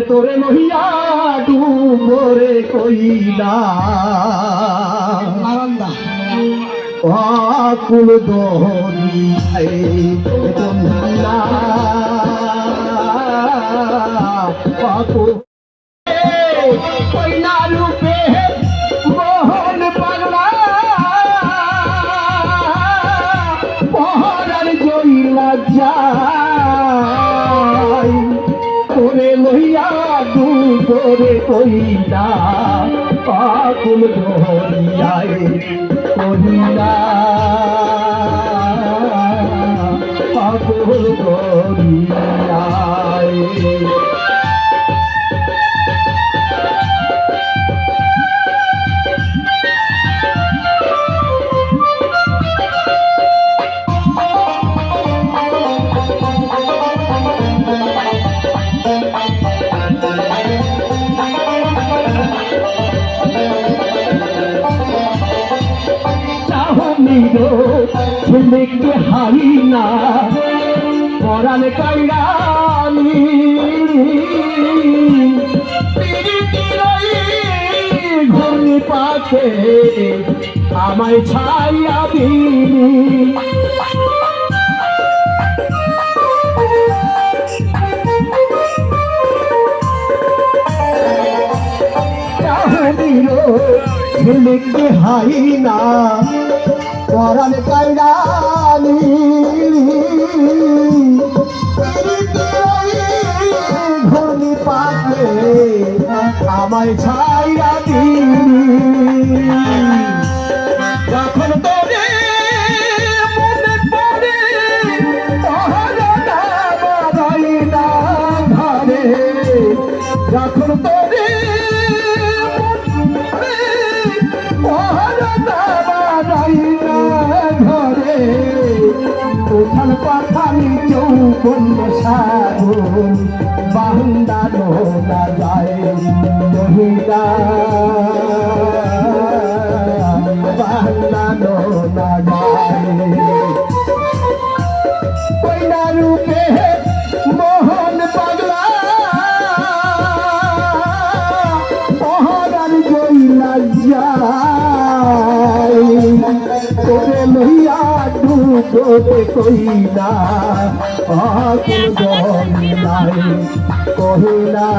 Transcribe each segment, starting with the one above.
করে লহিয়া ডুবরে কইলা। নারান্দা আকুল দহরি বন্ধুরা আকুল কইনা রূপে মোহন পাগলা। করে লইয়া দুপুরে কইলা পাকুল ধরিয়ায় কহিলা পাকুল ধরিয়ায় চাহনিরো ছেলেকে হারি না। পরাণ কাইরানি ঘূর্ণি পাকে আমায় ছাইয়া চাহনিরো ছেলেকে হাই না। পরাণ কাইরানি ঘূর্ণি পাকে আমায় ছাইয়া দিনি যখন তোরে মনে পড়ে অহরটা বাড়াই না ঘরে। যখন তোরে পাখানি চৌকন ডুবোতে কইলা আকুল দলাই কহিলা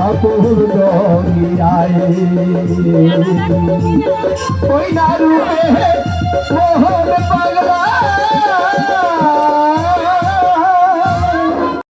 আকুল দরিয়ায় কইলা রূপে